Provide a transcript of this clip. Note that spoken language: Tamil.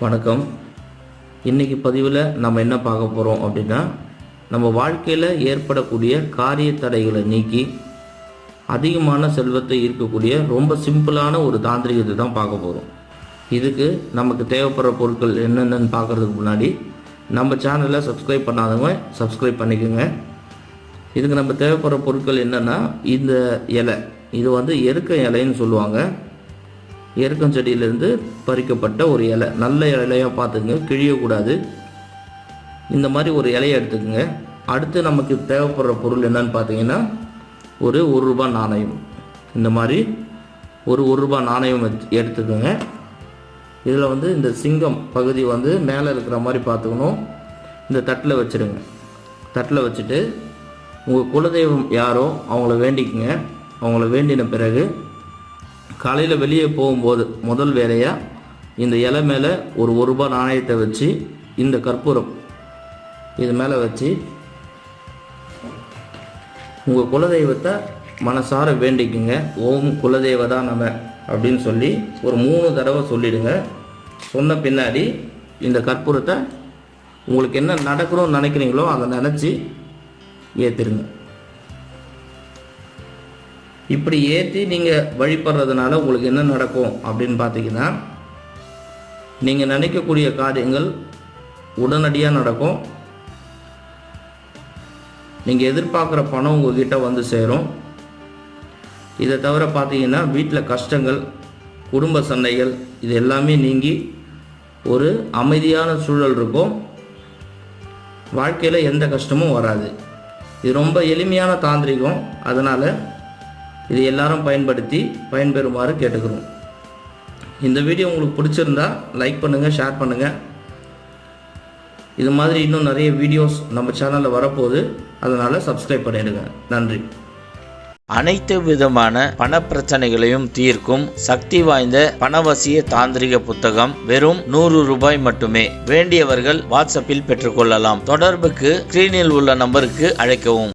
வணக்கம். இன்றைக்கி பதிவில் நம்ம என்ன பார்க்க போகிறோம் அப்படின்னா நம்ம வாழ்க்கையில் ஏற்படக்கூடிய காரிய தடைகளை நீக்கி அதிகமான செல்வத்தை ஈர்க்கக்கூடிய ரொம்ப சிம்பிளான ஒரு தாந்திரிகத்தை தான் பார்க்க போகிறோம் இதுக்கு நமக்கு தேவைப்படுற பொருட்கள் என்னென்னு பார்க்குறதுக்கு முன்னாடி நம்ம சேனலை சப்ஸ்கிரைப் பண்ணாதவங்க சப்ஸ்கிரைப் பண்ணிக்கோங்க. இதுக்கு நம்ம தேவைப்படுற பொருட்கள் என்னென்னா இந்த இலை. இது வந்து எருக்க இலைன்னு சொல்லுவாங்க. எருக்கம் செடியிலேருந்து பறிக்கப்பட்ட ஒரு இலை. நல்ல இலையாக பார்த்துக்குங்க. கிழியக்கூடாது. இந்த மாதிரி ஒரு இலையை எடுத்துக்கோங்க. அடுத்து நமக்கு தேவைப்படுற பொருள் என்னன்னு பார்த்தீங்கன்னா ஒரு ஒரு ரூபாய் நாணயம். இந்த மாதிரி ஒரு ஒரு ரூபாய் நாணயம் வச்சு- எடுத்துக்கோங்க. இதில் வந்து இந்த சிங்கம் பகுதி வந்து மேலே இருக்கிற மாதிரி பார்த்துக்கணும். இந்த தட்டில் வச்சுருங்க. தட்டில் வச்சுட்டு உங்கள் குலதெய்வம் யாரோ அவங்கள வேண்டிக்குங்க. அவங்கள வேண்டின பிறகு காலையில் வெளியே போகும்போது முதல் வேலையாக இந்த இலை மேலே ஒரு ஒரு ரூபாய் நாணயத்தை வச்சு இந்த கற்பூரம் இது மேலே வச்சு உங்கள் குலதெய்வத்தை மனசார வேண்டிக்குங்க. ஓம் குலதெய்வதா நம்ம அப்படின்னு சொல்லி ஒரு மூணு தடவை சொல்லிடுங்க. சொன்ன பின்னாடி இந்த கற்பூரத்தை உங்களுக்கு என்ன நடக்கணும்னு நினைக்கிறீங்களோ அதை நினச்சி ஏற்றிருங்க இப்படி ஏற்றி நீங்கள் வழிபடுறதுனால உங்களுக்கு என்ன நடக்கும் அப்படின்னு பார்த்தீங்கன்னா நீங்கள் நினைக்கக்கூடிய காரியங்கள் உடனடியாக நடக்கும். நீங்கள் எதிர்பார்க்குற பணம் உங்ககிட்ட வந்து சேரும். இதை தவிர பார்த்தீங்கன்னா வீட்டில் கஷ்டங்கள் குடும்ப சண்டைகள் இது எல்லாமே நீங்கி ஒரு அமைதியான சூழல் இருக்கும். வாழ்க்கையில் எந்த கஷ்டமும் வராது. இது ரொம்ப எளிமையான தாந்திரிகம். அதனால் இது எல்லாரும் பயன்படுத்தி பயன்பெறுமாறு கேட்டுக்கிறோம். இந்த வீடியோ உங்களுக்கு பிடிச்சிருந்தா லைக் பண்ணுங்கள் ஷேர் பண்ணுங்கள் இது மாதிரி இன்னும் நிறைய வீடியோஸ் நம்ம சேனலில் வரப்போகுது. அதனால் சப்ஸ்கிரைப் பண்ணிடுங்க. நன்றி. அனைத்து விதமான பண பிரச்சனைகளையும் தீர்க்கும் சக்தி வாய்ந்த பணவசிய தாந்திரிக புத்தகம் வெறும் நூறு ரூபாய் மட்டுமே. வேண்டியவர்கள் வாட்ஸ்அப்பில் பெற்றுக்கொள்ளலாம். தொடர்புக்கு ஸ்கிரீனில் உள்ள நம்பருக்கு அழைக்கவும்.